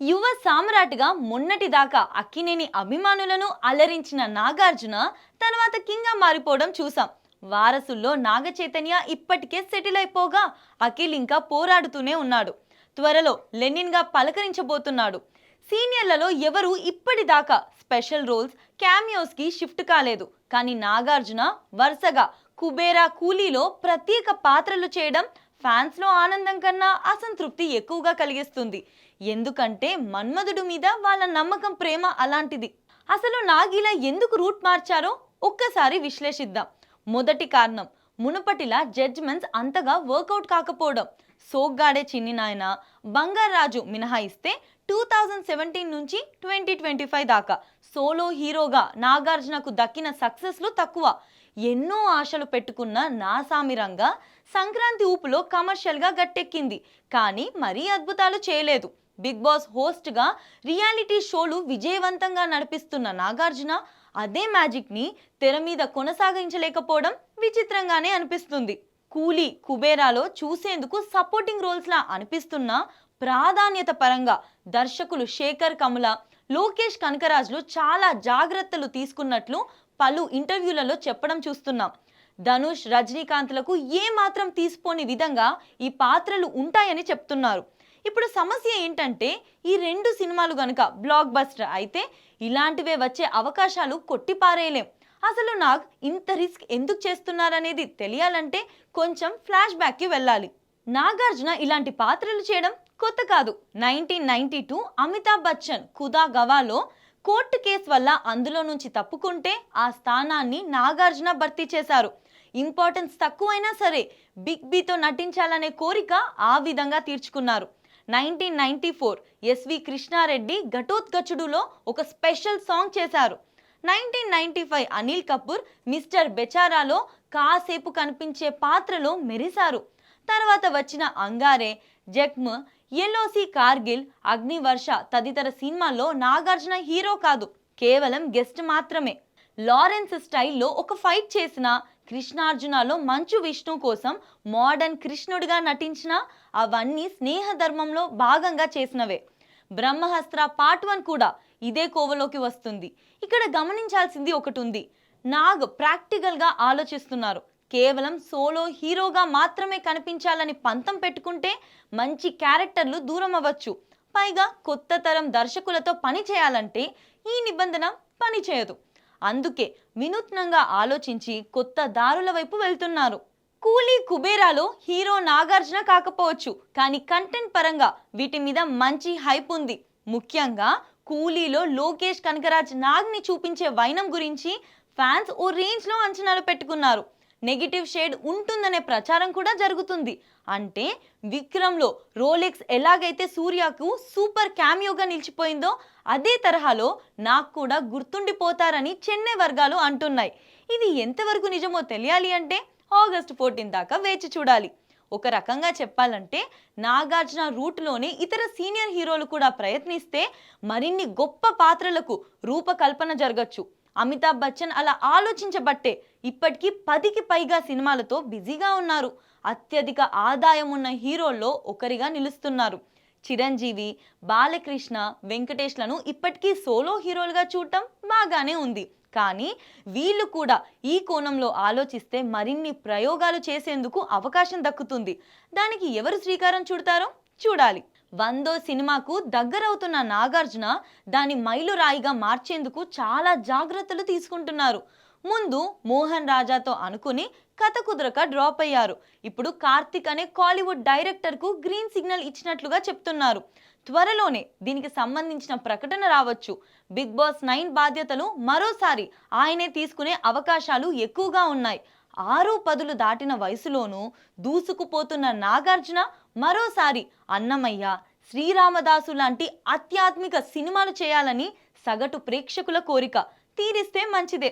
యువ సామ్రాట్గా మొన్నటిదాకా అక్కినేని అభిమానులను అలరించిన నాగార్జున తర్వాత కింగ్గా మారిపోవడం చూసాం. వారసుల్లో నాగచైతన్య ఇప్పటికే సెటిల్ అయిపోగా అఖిల్ ఇంకా పోరాడుతూనే ఉన్నాడు. త్వరలో లెనిన్గా పలకరించబోతున్నాడు. సీనియర్లలో ఎవరు ఇప్పటిదాకా స్పెషల్ రోల్స్ క్యామియోస్కి షిఫ్ట్ కాలేదు. కానీ నాగార్జున వరుసగా కుబేరా కూలీలో ప్రత్యేక పాత్రలు చేయడం ఫ్యాన్స్లో ఆనందం కన్నా అసంతృప్తి ఎక్కువగా కలిగిస్తుంది. ఎందుకంటే మన్మధుడు మీద వాళ్ళ నమ్మకం ప్రేమ అలాంటిది. అసలు నాగిలా ఎందుకు రూట్ మార్చారో ఒక్కసారి విశ్లేషిద్దాం. మొదటి కారణం మునుపటిలా జడ్జ్మెంట్స్ అంతగా వర్కౌట్ కాకపోవడం. సోగ్గాడే చిన్ని నాయన బంగారాజు మినహాయిస్తే టూ థౌజండ్ సెవెంటీన్ నుంచి ట్వంటీ ట్వంటీ ఫైవ్ దాకా. సోలో హీరోగా నాగార్జునకు దక్కిన సక్సెస్లు తక్కువ. ఎన్నో ఆశలు పెట్టుకున్న నా సామిరంగా సంక్రాంతి ఊపులో కమర్షియల్గా గట్టెక్కింది. కానీ మరీ అద్భుతాలు చేయలేదు. బిగ్ బాస్ హోస్ట్గా రియాలిటీ షోలు విజయవంతంగా నడిపిస్తున్న నాగార్జున అదే మ్యాజిక్ని తెర మీద కొనసాగించలేకపోవడం విచిత్రంగానే అనిపిస్తుంది. కూలీ కుబేరాలో చూసేందుకు సపోర్టింగ్ రోల్స్లా అనిపిస్తున్న ప్రాధాన్యత పరంగా దర్శకులు శేఖర్ కమల లోకేష్ కనకరాజులు చాలా జాగ్రత్తలు తీసుకున్నట్లు పలు ఇంటర్వ్యూలలో చెప్పడం చూస్తున్నాం. ధనుష్ రజనీకాంత్లకు ఏ మాత్రం తీసిపోని విధంగా ఈ పాత్రలు ఉంటాయని చెప్తున్నారు. ఇప్పుడు సమస్య ఏంటంటే ఈ రెండు సినిమాలు గనుక బ్లాక్ బస్టర్ అయితే ఇలాంటివే వచ్చే అవకాశాలు కొట్టిపారేయలేం. అసలు నాగ్ ఇంత రిస్క్ ఎందుకు చేస్తున్నారనేది తెలియాలంటే కొంచెం ఫ్లాష్ బ్యాక్కి వెళ్ళాలి. నాగార్జున ఇలాంటి పాత్రలు చేయడం కొత్త కాదు. Nineteen ninety two Amitabh Bachchan Khuda గవాలో court case వల్ల అందులో నుంచి తప్పుకుంటే ఆ స్థానాన్ని నాగార్జున భర్తీ చేశారు. ఇంపార్టెన్స్ తక్కువైనా సరే బిగ్ బీతో నటించాలనే కోరిక ఆ విధంగా తీర్చుకున్నారు. Nineteen ninety four S V Krishna Reddy ఘటోత్కచుడులో ఒక స్పెషల్ సాంగ్ చేశారు. Nineteen ninety five Anil Kapoor mister బెచారాలో కాసేపు కనిపించే పాత్రలో మెరిశారు. తర్వాత వచ్చిన అంగారే జక్మ్ ఎల్ఓసి కార్గిల్ అగ్నివర్ష తదితర సినిమాల్లో నాగార్జున హీరో కాదు కేవలం గెస్ట్ మాత్రమే. లారెన్స్ స్టైల్లో ఒక ఫైట్ చేసిన కృష్ణార్జునలో మంచు విష్ణు కోసం మోడర్న్ కృష్ణుడిగా నటించిన అవన్నీ స్నేహధర్మంలో భాగంగా చేసినవే. బ్రహ్మహస్త్ర పార్ట్ వన్ కూడా ఇదే కోవలోకి వస్తుంది. ఇక్కడ గమనించాల్సింది ఒకటి ఉంది. నాగ్ ప్రాక్టికల్గా ఆలోచిస్తున్నారు. కేవలం సోలో హీరోగా మాత్రమే కనిపించాలని పంతం పెట్టుకుంటే మంచి క్యారెక్టర్లు దూరం అవ్వచ్చు. పైగా కొత్త తరం దర్శకులతో పని చేయాలంటే ఈ నిబంధన పని చేయదు. అందుకే వినూత్నంగా ఆలోచించి కొత్త దారుల వైపు వెళ్తున్నారు. కూలీ కుబేరాలో హీరో నాగార్జున కాకపోవచ్చు కానీ కంటెంట్ పరంగా వీటి మీద మంచి హైప్ ఉంది. ముఖ్యంగా కూలీలో లోకేష్ కనకరాజ్ నాగ్ని చూపించే వైనం గురించి ఫ్యాన్స్ ఓ రేంజ్లో అంచనాలు పెట్టుకున్నారు. నెగిటివ్ షేడ్ ఉంటుందనే ప్రచారం కూడా జరుగుతుంది. అంటే విక్రమ్లో రోలెక్స్ ఎలాగైతే సూర్యకు సూపర్ క్యామియోగా నిలిచిపోయిందో అదే తరహాలో నాకు కూడా గుర్తుండిపోతారని చెన్నై వర్గాలు అంటున్నాయి. ఇది ఎంతవరకు నిజమో తెలియాలి అంటే ఆగస్టు ఫోర్టీన్ దాకా వేచి చూడాలి. ఒక రకంగా చెప్పాలంటే నాగార్జున రూట్లోనే ఇతర సీనియర్ హీరోలు కూడా ప్రయత్నిస్తే మరిన్ని గొప్ప పాత్రలకు రూపకల్పన జరగచ్చు. అమితాబ్ బచ్చన్ అలా ఆలోచించబట్టే ఇప్పటికీ పదికి పైగా సినిమాలతో బిజీగా ఉన్నారు. అత్యధిక ఆదాయం ఉన్న హీరోల్లో ఒకరిగా నిలుస్తున్నారు. చిరంజీవి బాలకృష్ణ వెంకటేష్లను ఇప్పటికీ సోలో హీరోలుగా చూడటం బాగానే ఉంది. కానీ వీళ్ళు కూడా ఈ కోణంలో ఆలోచిస్తే మరిన్ని ప్రయోగాలు చేసేందుకు అవకాశం దక్కుతుంది. దానికి ఎవరు శ్రీకారం చుడతారో చూడాలి. వందో సినిమాకు దగ్గరవుతున్న నాగార్జున దాని మైలురాయిగా మార్చేందుకు చాలా జాగ్రత్తలు తీసుకుంటున్నారు. ముందు మోహన్ రాజాతో అనుకుని కథ కుదరక డ్రాప్ అయ్యారు. ఇప్పుడు కార్తిక్ అనే కాలీవుడ్ డైరెక్టర్కు గ్రీన్ సిగ్నల్ ఇచ్చినట్లుగా చెప్తున్నారు. త్వరలోనే దీనికి సంబంధించిన ప్రకటన రావచ్చు. బిగ్ బాస్ నైన్ బాధ్యతలు మరోసారి ఆయనే తీసుకునే అవకాశాలు ఎక్కువగా ఉన్నాయి. ఆరు పదులు దాటిన వయసులోనూ దూసుకుపోతున్న నాగార్జున మరోసారి అన్నమయ్య శ్రీరామదాసు లాంటి ఆధ్యాత్మిక సినిమాలు చేయాలని సగటు ప్రేక్షకుల కోరిక. తీరిస్తే మంచిదే.